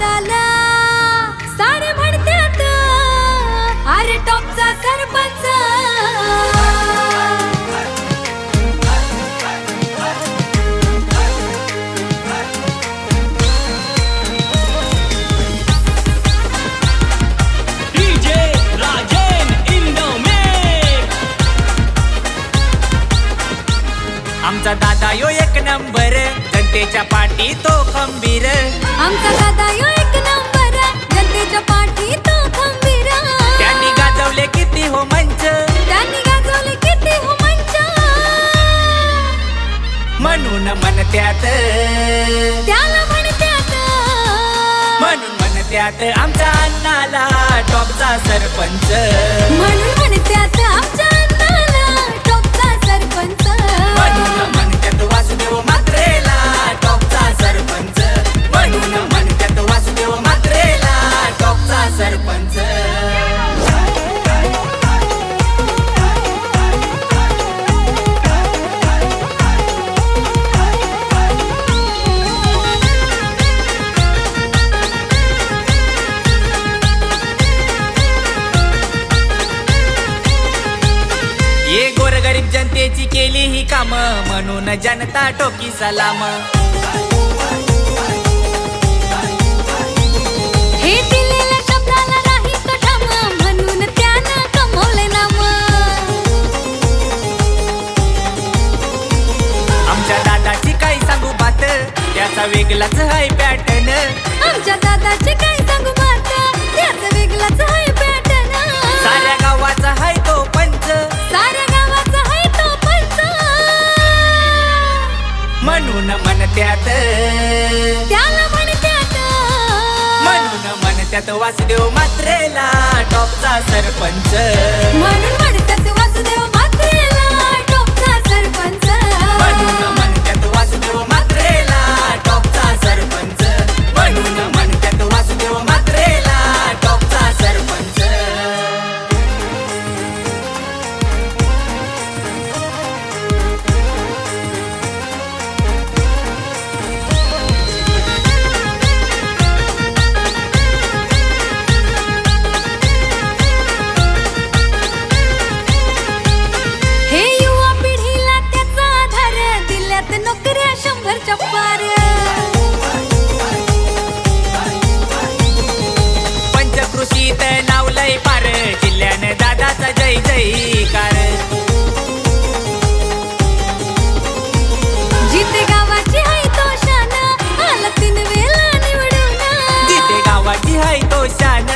दादाला सारे म्हणतात अरे टॉपचा सरपंच. आमचा दादा यो एक नंबर. जनतेच्या पाठी तो खंबीर. आमचा दादा यो एक नंबर जनतेच्या पाठी तो खंबीर त्यांनी गाजवले किती हो मंच. त्यांनी गाजवले किती हो मंच. म्हणून म्हणत्यात. त्याला म्हणतात म्हणून म्हणत्यात आमच्या अण्णाला टॉपचा सरपंच. ये गोरगरीब जनतेची केली ही काम म्हणून जनता टोकी सलाम. हे दिलेल्या शब्दाला नाही कठाम म्हणून त्यानं कमवले नाम. आमच्या दादाची काही सांगू बात त्याचा वेगळाच हाय पॅटर्न. आमच्या दादाचे काय सांगू बात त्याच वेगळाच आहे पॅटर्न. साऱ्या गावाचा हाय तो म्हणून म्हणत्यात. त्याला म्हणतात म्हणून म्हणत्यात वासुदेव मात्रेला टॉपचा सरपंच. जय जयकार जिथे गावाची आहे तो शान आला तीन वेळा निवडून. जिथे गावाची हाय तो शान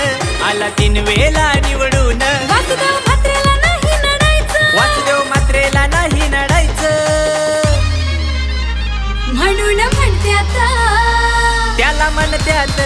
आला तीन वेळा निवडून. वासुदेव भात्रेला नाही लढायचं वासुदेव मात्रेला नाही नडायचं. म्हणून म्हणत्यात त्याला म्हणत्यात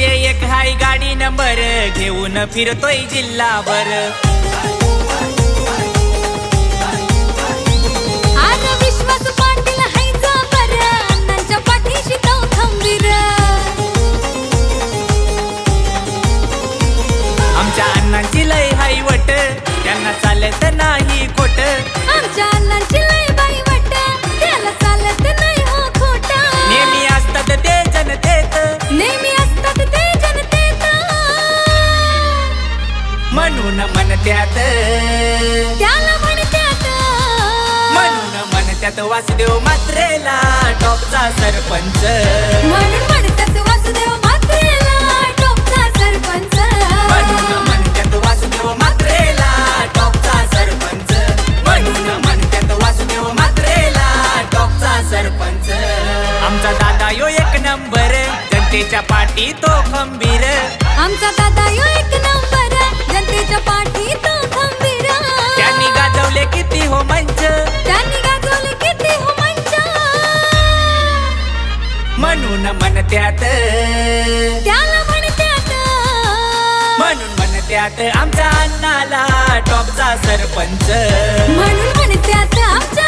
एकशे एक हाय गाडी नंबर घेऊन फिरतोय जिल्हाभर. म्हणून म्हणत्यात. त्याला म्हणतात म्हणून म्हणत्यात वासुदेव मात्रेला टॉपचा सरपंच. म्हणून म्हणतात वासुदेव मात्रेला टोपचा सरपंच. म्हणून म्हणत्यात वासुदेव मात्रेला टॉपचा सरपंच. म्हणून म्हणत्यात वासुदेव मात्रेला टॉपचा सरपंच. आमचा दादा यो एक नंबर जनतेच्या पाठी तो खंबीर. आमचा दादा यो म्हणत्यात. त्याला म्हणत्यात. म्हणून म्हणत्यात आमच्या अण्णाला टॉपचा सरपंच. म्हणून म्हणत्यात आमच्या